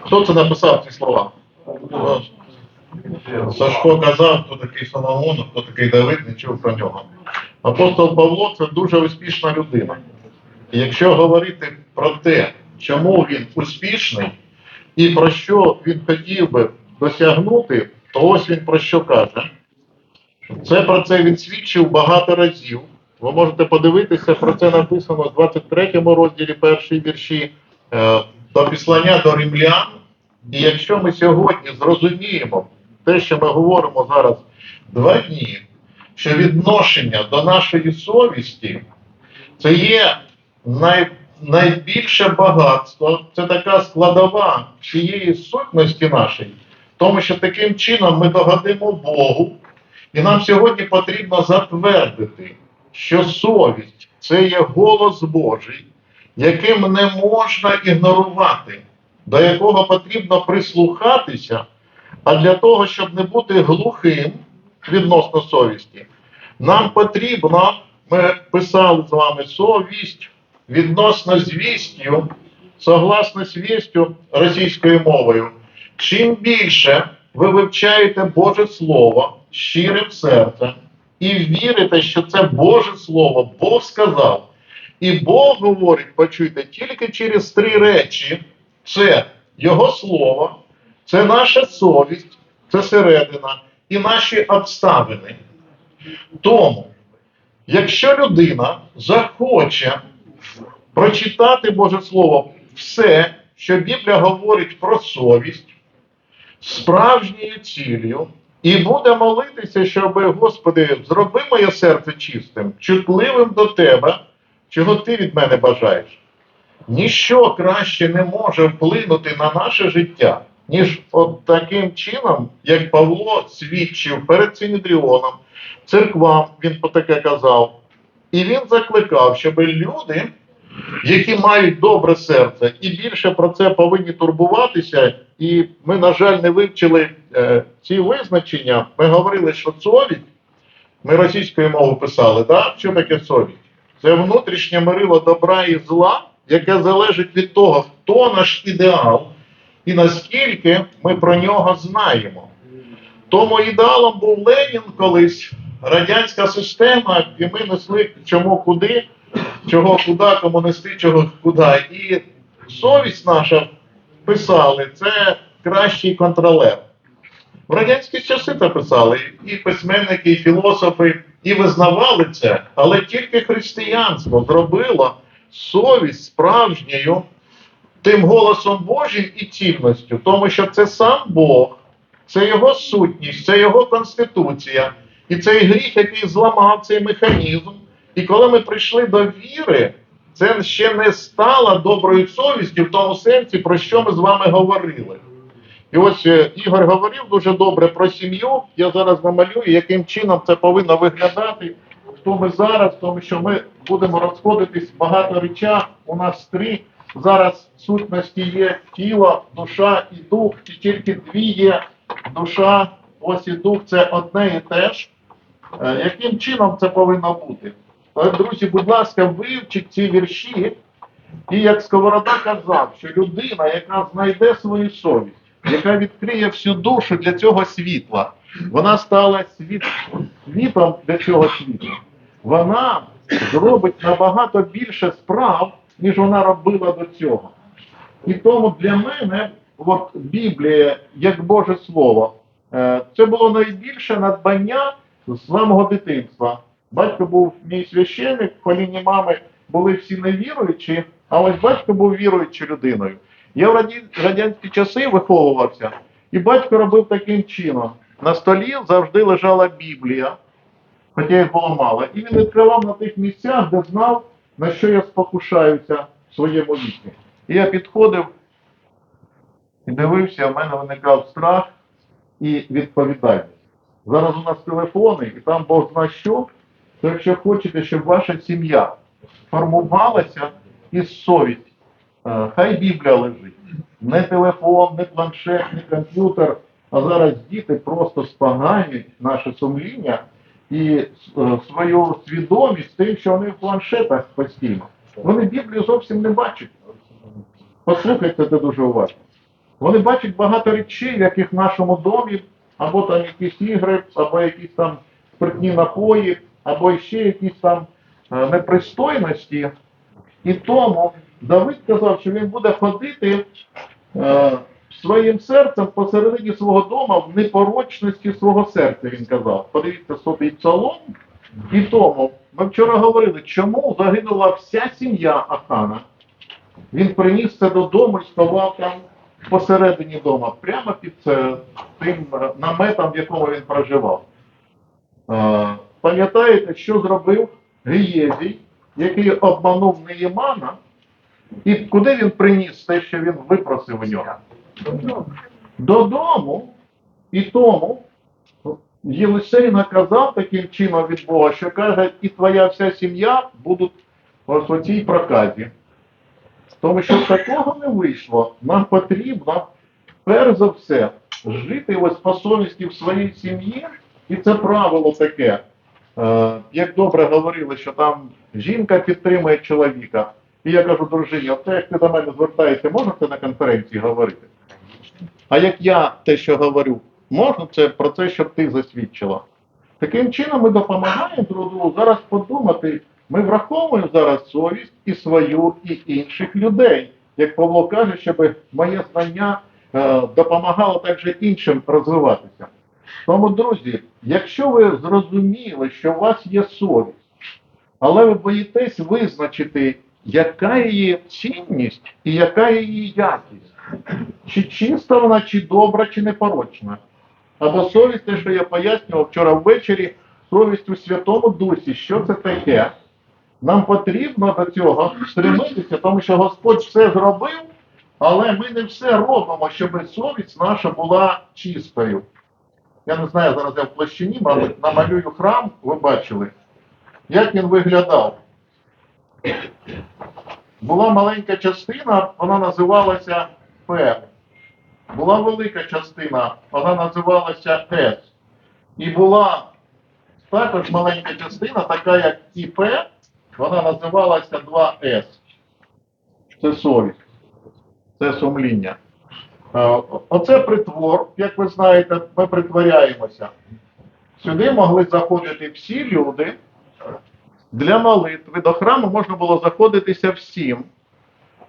Хто це написав ці слова? Сашко казав, хто такий Соломон, хто такий Давид, не чув про нього. Апостол Павло це дуже успішна людина. І якщо говорити про те, чому він успішний і про що він хотів би досягнути, то ось він про що каже. Це про це він свідчив багато разів. Ви можете подивитися, про це написано в 23 розділі першій вірші е, до післання до римлян. І якщо ми сьогодні зрозуміємо те, що ми говоримо зараз два дні, що відношення до нашої совісті це є най, найбільше багатство, це така складова всієї сутності нашої, тому що таким чином ми догодимо Богу, і нам сьогодні потрібно затвердити, що совість це є голос Божий, яким не можна ігнорувати, до якого потрібно прислухатися, а для того, щоб не бути глухим відносно совісті, нам потрібно, ми писали з вами совість відносно звістю, согласно звістю російською мовою. Чим більше ви вивчаєте Боже Слово щирим серцем і вірите, що це Боже Слово, Бог сказав. І Бог говорить, почуйте, тільки через три речі: це Його Слово, це наша совість, це середина і наші обставини. Тому, якщо людина захоче прочитати Боже Слово все, що Біблія говорить про совість, справжньою ціллю, і буде молитися, щоб, Господи, зроби моє серце чистим, чутливим до Тебе, чого Ти від мене бажаєш. Ніщо краще не може вплинути на наше життя, ніж от таким чином, як Павло свідчив перед Синедріоном, церквам, він таке казав. І він закликав, щоб люди, які мають добре серце, і більше про це повинні турбуватися. І ми, на жаль, не вивчили е, ці визначення. Ми говорили, що совість, ми російською мовою писали, да? що таке совість? Це внутрішнє мирило добра і зла, яке залежить від того, хто наш ідеал і наскільки ми про нього знаємо. Тому ідеалом був Ленін колись, радянська система, і ми несли чому куди, чого куди, комуністи, чого куди. І совість наша писали, це кращий контролер. В радянські часи це писали і письменники, і філософи, і визнавали це, але тільки християнство зробило совість справжньою тим голосом Божим і цінністю, тому що це сам Бог, це його сутність, це його конституція, і цей гріх, який зламав цей механізм. І коли ми прийшли до віри, це ще не стало доброю совістю в тому сенсі, про що ми з вами говорили. І ось е, Ігор говорив дуже добре про сім'ю. Я зараз намалюю, яким чином це повинно виглядати. Хто ми зараз, тому що ми будемо розходитись багато речах. У нас три зараз сутності є тіло, душа і дух, і тільки дві є душа, ось і дух це одне і те ж. Е, Яким чином це повинно бути? Але, друзі, будь ласка, вивчіть ці вірші. І як Сковорода казав, що людина, яка знайде свою совість, яка відкриє всю душу для цього світла, вона стала світ, світом для цього світла. Вона зробить набагато більше справ, ніж вона робила до цього. І тому для мене от Біблія, як Боже Слово, е, це було найбільше надбання з самого дитинства. Батько був мій священник, по лінії мами були всі невіруючі, а ось батько був віруючою людиною. Я в радянські часи виховувався, і батько робив таким чином. На столі завжди лежала Біблія, хоча їх було мало, і він відкривав на тих місцях, де знав, на що я спокушаюся в своєму віці. І я підходив і дивився, в мене виникав страх і відповідальність. Зараз у нас телефони, і там Бог зна що. То якщо хочете, щоб ваша сім'я формувалася із совість, е, хай Біблія лежить. Не телефон, не планшет, не комп'ютер, а зараз діти просто споганяють наше сумління і е, свою свідомість тим, що вони в планшетах постійно. Вони Біблію зовсім не бачать. послухайте це дуже уважно. Вони бачать багато речей, яких в нашому домі, або там якісь ігри, або якісь там спиртні напої, або ще якісь там е, непристойності. І тому Давид казав, що він буде ходити е, своїм серцем посередині свого дома в непорочності свого серця, він казав. Подивіться собі псалом. І тому ми вчора говорили, чому загинула вся сім'я Ахана. Він приніс це додому і сховав там посередині дома, прямо під це, тим е, наметом, в якому він проживав. Е, Пам'ятаєте, що зробив Гієзій, який обманув Неємана, і куди він приніс те, що він випросив у нього? Додому. І тому Єлисей наказав таким чином від Бога, що каже, і твоя вся сім'я будуть у цій проказі. Тому що такого не вийшло. Нам потрібно, перш за все, жити ось по совісті в своїй сім'ї, і це правило таке. Е, як добре говорили, що там жінка підтримує чоловіка. І я кажу, дружині, оце як ти до мене звертаєшся, можна це на конференції говорити? А як я те, що говорю, можна це про це, щоб ти засвідчила? Таким чином ми допомагаємо друг другу зараз подумати. Ми враховуємо зараз совість і свою, і інших людей. Як Павло каже, щоб моє знання е, допомагало також іншим розвиватися. Тому, друзі, якщо ви зрозуміли, що у вас є совість, але ви боїтесь визначити, яка її цінність і яка її якість, чи чиста вона, чи добра, чи непорочна. Або совість, те, що я пояснював вчора ввечері, совість у Святому Дусі, що це таке? Нам потрібно до цього стремитися, тому що Господь все зробив, але ми не все робимо, щоб совість наша була чистою. Я не знаю, зараз я в площині, мабуть, намалюю храм, ви бачили, як він виглядав. Була маленька частина, вона називалася П. Була велика частина, вона називалася С. І була також маленька частина, така як ІП, вона називалася 2С. Це совість, це сумління. Е, Оце притвор, як ви знаєте, ми притворяємося. Сюди могли заходити всі люди. Для молитви до храму можна було заходитися всім.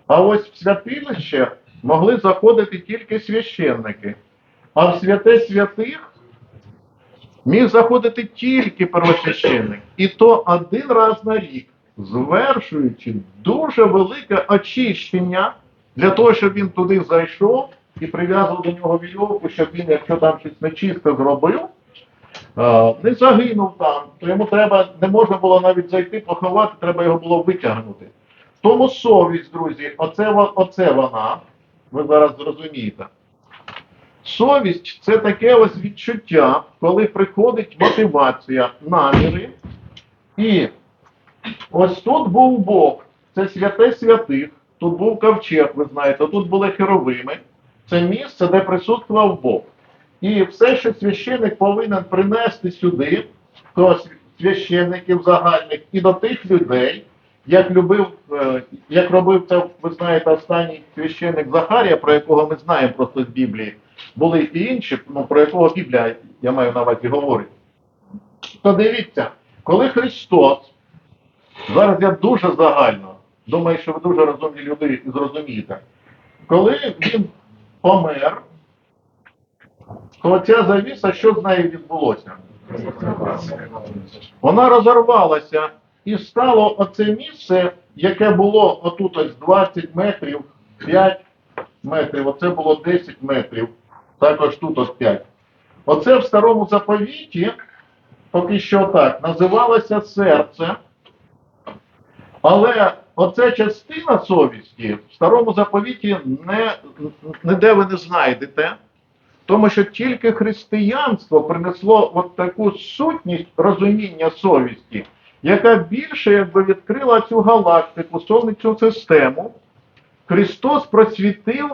А ось в святилище могли заходити тільки священники. А в святе святих міг заходити тільки первосвященник. І то один раз на рік, звершуючи дуже велике очищення для того, щоб він туди зайшов і прив'язував до нього вірьовку, щоб він, якщо там щось нечисте зробив, не загинув там, то йому треба, не можна було навіть зайти, поховати, треба його було витягнути. Тому совість, друзі, оце, оце вона, ви зараз зрозумієте. Совість це таке ось відчуття, коли приходить мотивація, наміри. І ось тут був Бог, це святе святих, тут був ковчег, ви знаєте, тут були херовими. Це місце, де присутствував Бог. І все, що священник повинен принести сюди, до священників загальних і до тих людей, як любив, е, як робив це, ви знаєте, останній священник Захарія, про якого ми знаємо просто з Біблії, були і інші, ну про якого Біблія, я маю на увазі, говорить. То дивіться, коли Христос, зараз я дуже загально, думаю, що ви дуже розумні люди і зрозумієте, коли він помер, то ця завіса, що з нею відбулося? Вона розірвалася і стало оце місце, яке було отут ось 20 метрів, 5 метрів, оце було 10 метрів, також тут ось 5. Оце в старому заповіті, поки що так, називалося серце. Але оця частина совісті в старому заповіті не, ніде ви не знайдете. Тому що тільки християнство принесло от таку сутність розуміння совісті, яка більше якби відкрила цю галактику, сонячну систему. Христос просвітив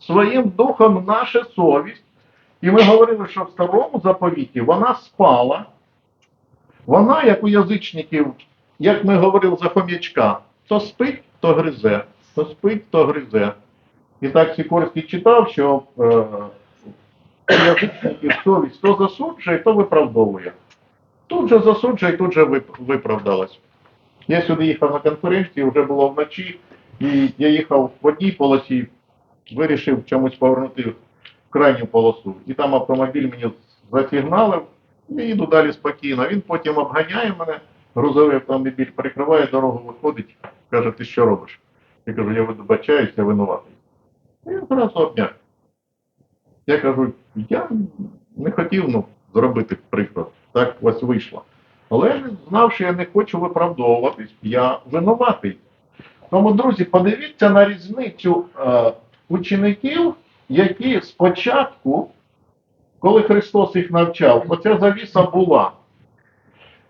своїм духом нашу совість. І ми говорили, що в старому заповіті вона спала. Вона, як у язичників, як ми говорили за хом'ячка, то спить, то гризе. хто спить, хто гризе. І так Сікорський читав, що е, язичників совість то засуджує, то виправдовує. Тут же засуджує, тут же вип- виправдалась. Я сюди їхав на конференцію, вже було вночі, і я їхав в одній полосі, вирішив чомусь повернути в крайню полосу. І там автомобіль мені засигналив, я їду далі спокійно. Він потім обганяє мене, грузовий автомобіль прикриває дорогу, виходить, каже, ти що робиш? Я кажу, я вибачаюся, я винуватий. І одразу обняв. Я кажу, я не хотів ну, зробити приклад, так ось вийшло. Але знав, що я не хочу виправдовуватись, я винуватий. Тому, друзі, подивіться на різницю е, учеників, які спочатку, коли Христос їх навчав, оця завіса була.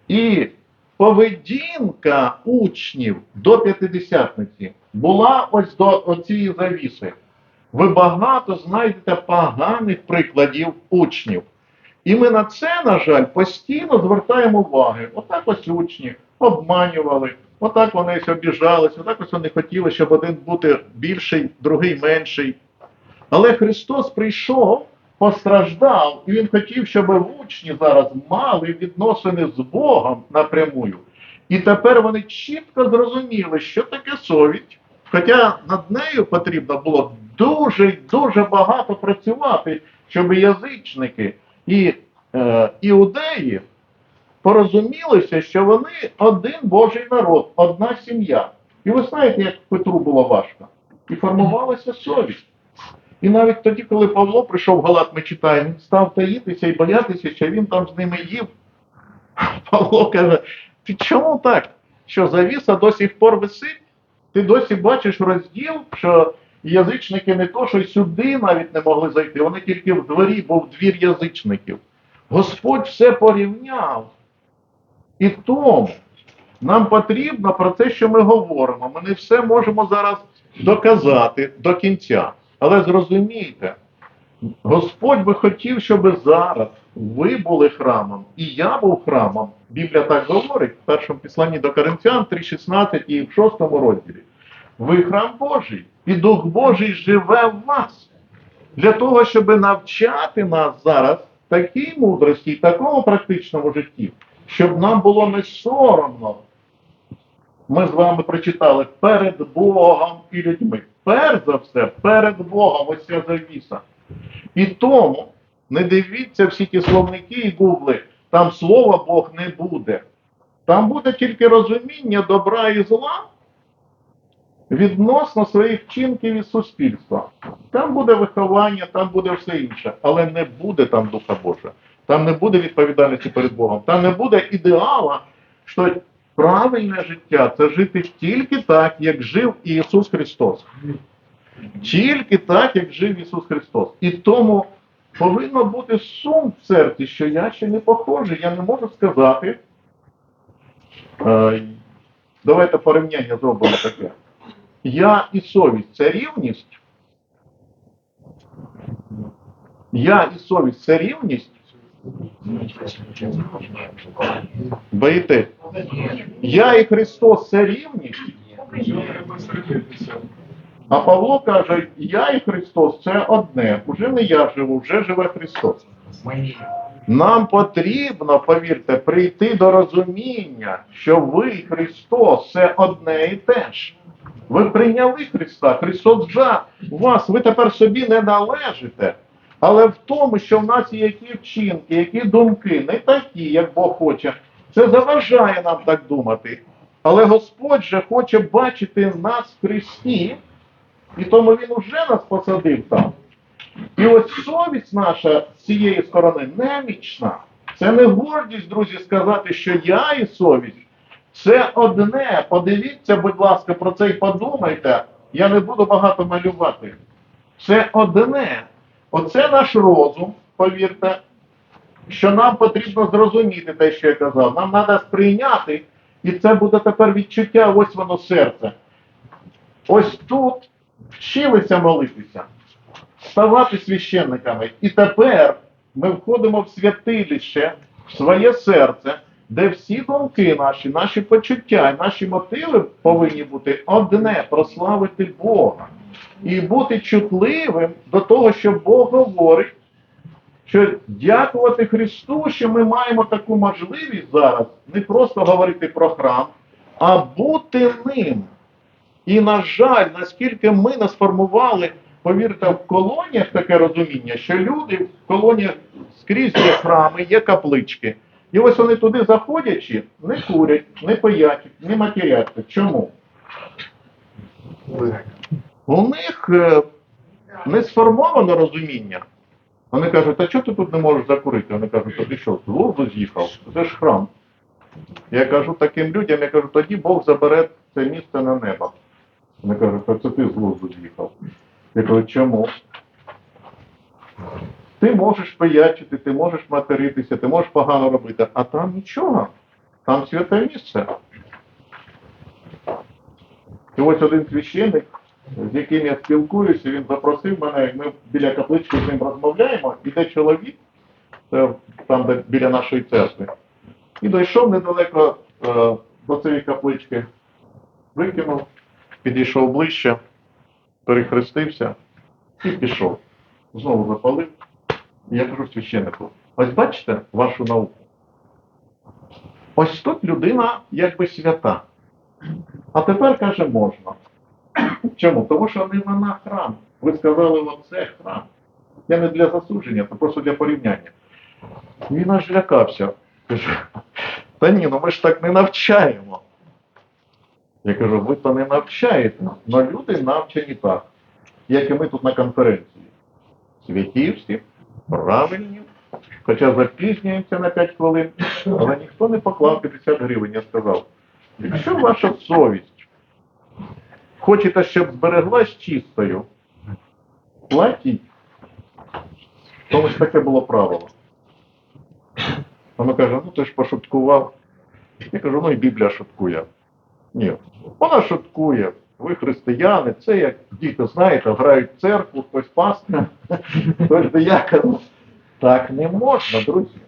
І поведінка учнів до п'ятидесятниці була ось до цієї завіси. Ви багато знайдете поганих прикладів учнів. І ми на це, на жаль, постійно звертаємо уваги. Отак ось учні обманювали, отак вони ось обіжались, отак ось вони хотіли, щоб один бути більший, другий менший. Але Христос прийшов, постраждав, і Він хотів, щоб учні зараз мали відносини з Богом напрямую. І тепер вони чітко зрозуміли, що таке совість. Хоча над нею потрібно було дуже дуже багато працювати, щоб язичники і е, іудеї порозумілися, що вони один Божий народ, одна сім'я. І ви знаєте, як Петру було важко. І формувалася совість. І навіть тоді, коли Павло прийшов в Галат, ми читаємо, він став таїтися і боятися, що він там з ними їв. Павло каже: ти чому так? Що завіса до сих пор висить? Ти досі бачиш розділ, що язичники не то, що сюди навіть не могли зайти, вони тільки в дворі, був двір язичників. Господь все порівняв. І тому нам потрібно про те, що ми говоримо. Ми не все можемо зараз доказати до кінця. Але зрозумійте, Господь би хотів, щоб зараз ви були храмом, і я був храмом. Біблія так говорить в першому післанні до Коринθян 3,16 і в 6 розділі. Ви храм Божий, і Дух Божий живе в вас. Для того, щоб навчати нас зараз такій мудрості такому практичному житті, щоб нам було не соромно. Ми з вами прочитали перед Богом і людьми. Перш за все, перед Богом ось ця завіса. І тому не дивіться всі ті словники і гугли, там слова Бог не буде. Там буде тільки розуміння добра і зла відносно своїх вчинків і суспільства. Там буде виховання, там буде все інше, але не буде там Духа Божого. Там не буде відповідальності перед Богом, там не буде ідеала, що правильне життя це жити тільки так, як жив Ісус Христос. Тільки так, як жив Ісус Христос. І тому повинно бути сум в серці, що я ще не похожий, я не можу сказати. Давайте порівняння зробимо таке. Я і совість це рівність. Я і совість це рівність. Боїте? Я і Христос це рівність. А Павло каже, я і Христос це одне. Уже не я живу, вже живе Христос. Нам потрібно, повірте, прийти до розуміння, що ви Христос це одне і те ж. Ви прийняли Христа, Христос вже вас, ви тепер собі не належите. Але в тому, що в нас є які вчинки, які думки, не такі, як Бог хоче, це заважає нам так думати. Але Господь же хоче бачити нас в Христі, і тому Він уже нас посадив там. І ось совість наша з цієї сторони немічна. Це не гордість, друзі, сказати, що я і совість. Це одне. Подивіться, будь ласка, про це і подумайте. Я не буду багато малювати. Це одне. Оце наш розум, повірте, що нам потрібно зрозуміти те, що я казав. Нам треба сприйняти, і це буде тепер відчуття, ось воно серце. Ось тут вчилися молитися, ставати священниками. І тепер ми входимо в святилище, в своє серце, де всі думки наші, наші почуття, наші мотиви повинні бути одне прославити Бога і бути чутливим до того, що Бог говорить, що дякувати Христу, що ми маємо таку можливість зараз не просто говорити про храм, а бути ним. І, на жаль, наскільки ми не сформували, повірте, в колоніях таке розуміння, що люди в колоніях скрізь є храми, є каплички. І ось вони туди заходячи, не курять, не пиячать, не матеряться. Чому? У них е, не сформовано розуміння. Вони кажуть, а чого ти тут не можеш закурити? Вони кажуть, а ти що, з глузду з'їхав? Це ж храм. Я кажу таким людям, я кажу, тоді Бог забере це місце на небо. Вони кажуть, а це ти з глузду з'їхав. Я кажу, чому? Ти можеш пиячити, ти можеш материтися, ти можеш погано робити, а там нічого. Там святе місце. І ось один священник, з яким я спілкуюся, він запросив мене, ми біля каплички з ним розмовляємо, іде чоловік, це там, де біля нашої церкви, і дійшов недалеко е, до цієї каплички, викинув, підійшов ближче, перехрестився і пішов. Знову запалив. Я кажу священнику, ось бачите вашу науку. Ось тут людина якби свята. А тепер каже, можна. Чому? Тому що не вона храм. Ви сказали, оце храм. Я не для засудження, це просто для порівняння. Він аж лякався. Каже, та ні, ну ми ж так не навчаємо. Я кажу, ви то не навчаєте, але люди навчені так, як і ми тут на конференції. Святі правильні, хоча запізнюємося на 5 хвилин, але ніхто не поклав 50 гривень, я сказав. Якщо ваша совість хочете, щоб збереглась чистою, платіть. Тому що таке було правило. Вона каже, ну ти ж пошуткував. Я кажу, ну і Біблія шуткує. Ні, вона шуткує. Ви християни, це як діти, знаєте, грають в церкву, хтось пастир, хтось диякон. Так не можна, друзі.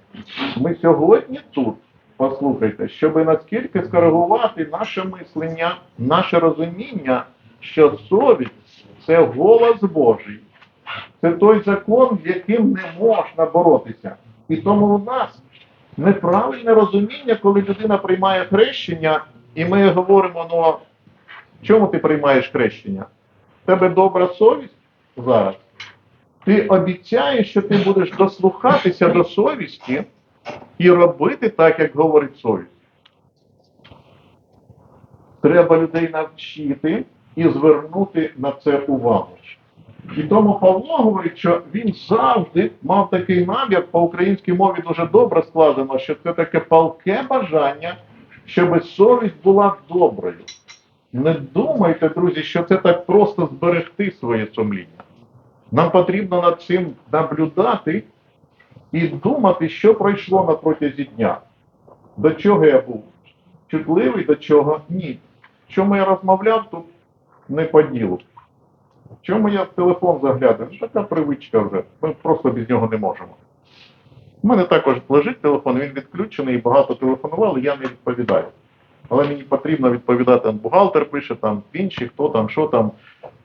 Ми сьогодні тут, послухайте, щоб наскільки скоригувати наше мислення, наше розуміння, що совість це голос Божий. Це той закон, з яким не можна боротися. І тому у нас неправильне розуміння, коли людина приймає хрещення, і ми говоримо, ну, чому ти приймаєш хрещення? В тебе добра совість зараз. Ти обіцяєш, що ти будеш дослухатися до совісті і робити так, як говорить совість. Треба людей навчити і звернути на це увагу. І тому Павло говорить, що він завжди мав такий намір, по українській мові дуже добре складено, що це таке палке бажання, щоб совість була доброю. Не думайте, друзі, що це так просто зберегти своє сумління. Нам потрібно над цим наблюдати і думати, що пройшло на протязі дня. До чого я був чутливий, до чого ні. Чому я розмовляв, тут не по ділу. Чому я в телефон заглядаю? Ну, така привичка вже. Ми просто без нього не можемо. У мене також лежить телефон, він відключений, і багато телефонували, я не відповідаю. Але мені потрібно відповідати, бухгалтер пише, там інші, хто там, що там.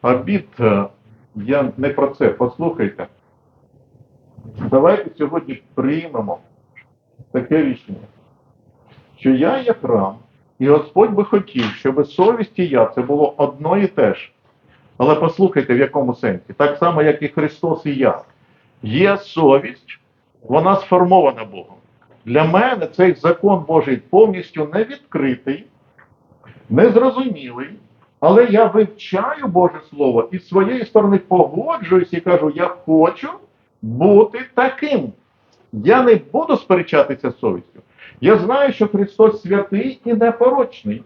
Обід, е, я не про це. Послухайте. Давайте сьогодні приймемо таке рішення, що я є храм, і Господь би хотів, щоб совість і я це було одно і те ж. Але послухайте, в якому сенсі. Так само, як і Христос і я. Є совість, вона сформована Богом. Для мене цей закон Божий повністю не відкритий, незрозумілий, але я вивчаю Боже Слово і з своєї сторони погоджуюсь і кажу, я хочу бути таким. Я не буду сперечатися з совістю. Я знаю, що Христос святий і непорочний.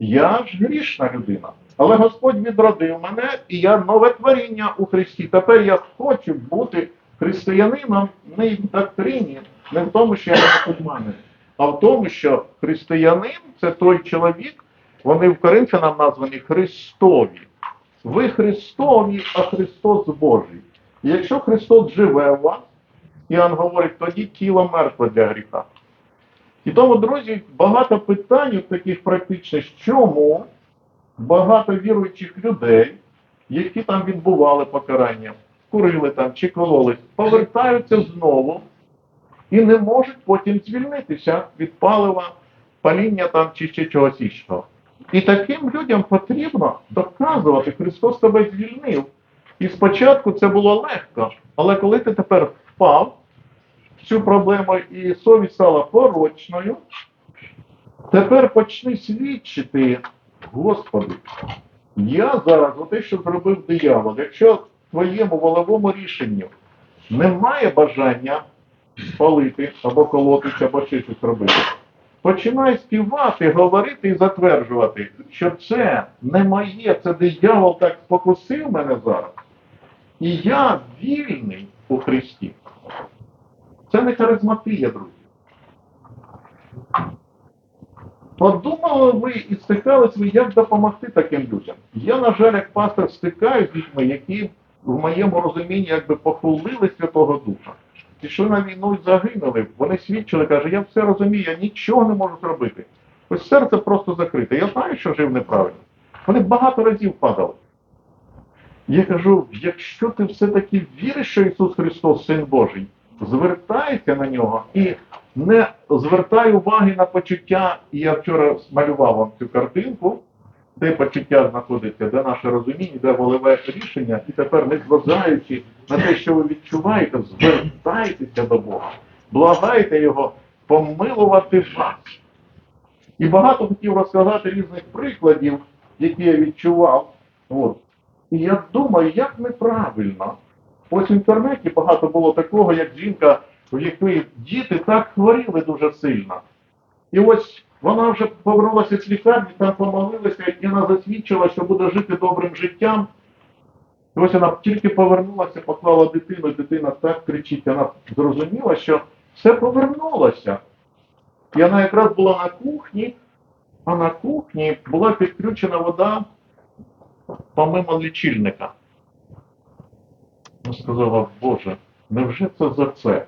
Я ж грішна людина. Але Господь відродив мене, і я нове творіння у Христі. Тепер я хочу бути християнином не в доктрині, не в тому, що я мусульманин, а в тому, що християнин це той чоловік, вони в Коринфянам названі Христові. Ви Христові, а Христос Божий. І якщо Христос живе у вас, Іоанн говорить, тоді тіло мертве для гріха. І тому, друзі, багато питань таких практичних, чому багато віруючих людей, які там відбували покарання, курили там чи кололись, повертаються знову і не можуть потім звільнитися від палива, паління там чи ще чогось іншого. І таким людям потрібно доказувати, Христос тебе звільнив. І спочатку це було легко, але коли ти тепер впав в цю проблему і совість стала порочною, тепер почни свідчити, Господи, я зараз, оте, що зробив диявол, якщо твоєму волевому рішенню немає бажання палити або колотися, або щось робити, починай співати, говорити і затверджувати, що це не моє, це диявол так спокусив мене зараз. І я вільний у Христі. Це не харизматія, друзі. Подумали ви і стикались ви, як допомогти таким людям. Я, на жаль, як пастор стикаюсь з людьми, які в моєму розумінні якби похулили Святого Духа. Пішли на війну загинули. Вони свідчили, каже, я все розумію, я нічого не можу зробити. Ось серце просто закрите. Я знаю, що жив неправильно. Вони багато разів падали. Я кажу, якщо ти все-таки віриш, що Ісус Христос Син Божий, звертайся на нього і не звертай уваги на почуття. І я вчора малював вам цю картинку, де почуття знаходиться, де наше розуміння, де волеве рішення, і тепер, не зважаючи на те, що ви відчуваєте, звертайтеся до Бога, благайте Його помилувати вас. І багато хотів розказати різних прикладів, які я відчував. От. І я думаю, як неправильно. Ось в інтернеті багато було такого, як жінка, в якої діти так хворіли дуже сильно. І ось вона вже повернулася з лікарні, там помолилася, і вона засвідчила, що буде жити добрим життям. І ось вона тільки повернулася, поклала дитину, дитина так кричить, вона зрозуміла, що все повернулося. І вона якраз була на кухні, а на кухні була підключена вода помимо лічильника. Вона сказала, Боже, невже це за це?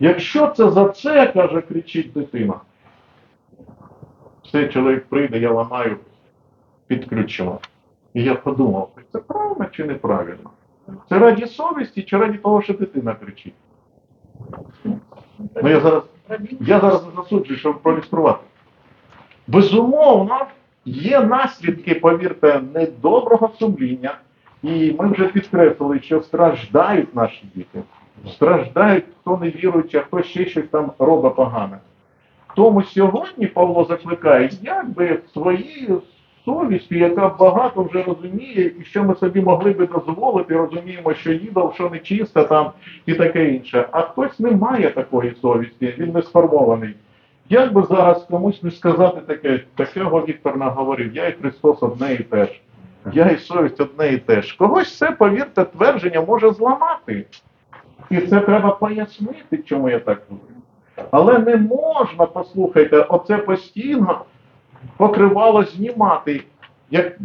Якщо це за це, каже, кричить дитина, все, чоловік прийде, я ламаю, підключимо. І я подумав, це правильно чи неправильно? Це раді совісті чи раді того, що дитина кричить? Ну я зараз, я зараз засуджую, щоб проілюструвати. Безумовно, є наслідки, повірте, недоброго сумління. І ми вже підкреслили, що страждають наші діти. Страждають, хто не віруючи, а хто ще щось там робить погане. Тому сьогодні Павло закликає, якби своєю совістю, яка багато вже розуміє, і що ми собі могли би дозволити, розуміємо, що їдол, що нечисто там і таке інше. А хтось не має такої совісті, він не сформований. Як би зараз комусь не сказати таке, такого Віктор наговорив, я і Христос одне і те ж. Я і совість одне і те ж. Когось це, повірте, твердження може зламати. І це треба пояснити, чому я так говорю. Але не можна, послухайте, оце постійно покривало знімати. Як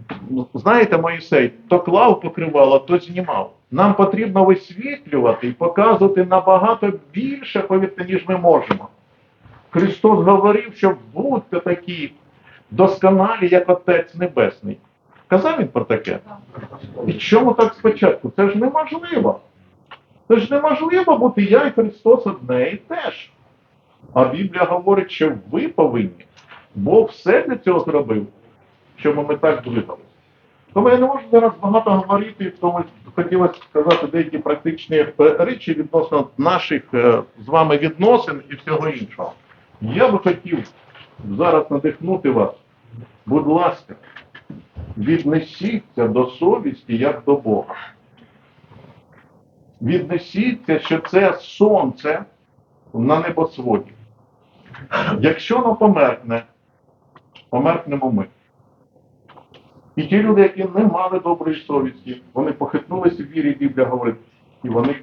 знаєте, Моїсей, то клав покривало, то знімав. Нам потрібно висвітлювати і показувати набагато більше, повірте, ніж ми можемо. Христос говорив, що будьте такі досконалі, як Отець Небесний. Казав він про таке? І чому так спочатку? Це ж неможливо. Це ж неможливо бути я і Христос одне і те ж. А Біблія говорить, що ви повинні. Бог все для цього зробив, щоб ми так двигались. Тому я не можу зараз багато говорити, тому хотілося сказати деякі практичні е, речі відносно наших е, з вами відносин і всього іншого. Я би хотів зараз надихнути вас, будь ласка, віднесіться до совісті як до Бога. Віднесіться, що це сонце на небосводі. Якщо воно померкне, померкнемо ми. І ті люди, які не мали доброї совісті, вони похитнулися в вірі, Біблія говорить, і вони,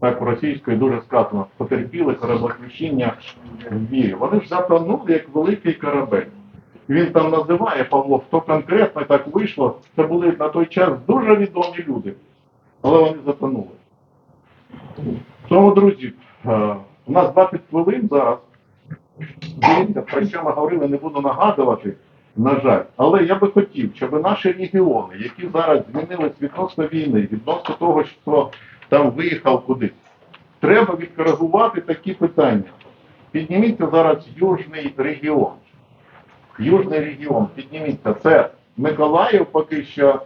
так російською дуже сказано, потерпіли кораблеключення в вірі. Вони ж затонули як великий корабель. Він там називає Павло, хто конкретно так вийшло, це були на той час дуже відомі люди, але вони затонули. Тому, друзі, е, У нас 20 хвилин зараз. Дивіться, про що ми говорили, не буду нагадувати, на жаль. Але я би хотів, щоб наші регіони, які зараз змінились відносно війни, відносно того, що там виїхав кудись, треба відкоригувати такі питання. Підніміться зараз Южний регіон. Южний регіон, підніміться. Це Миколаїв поки що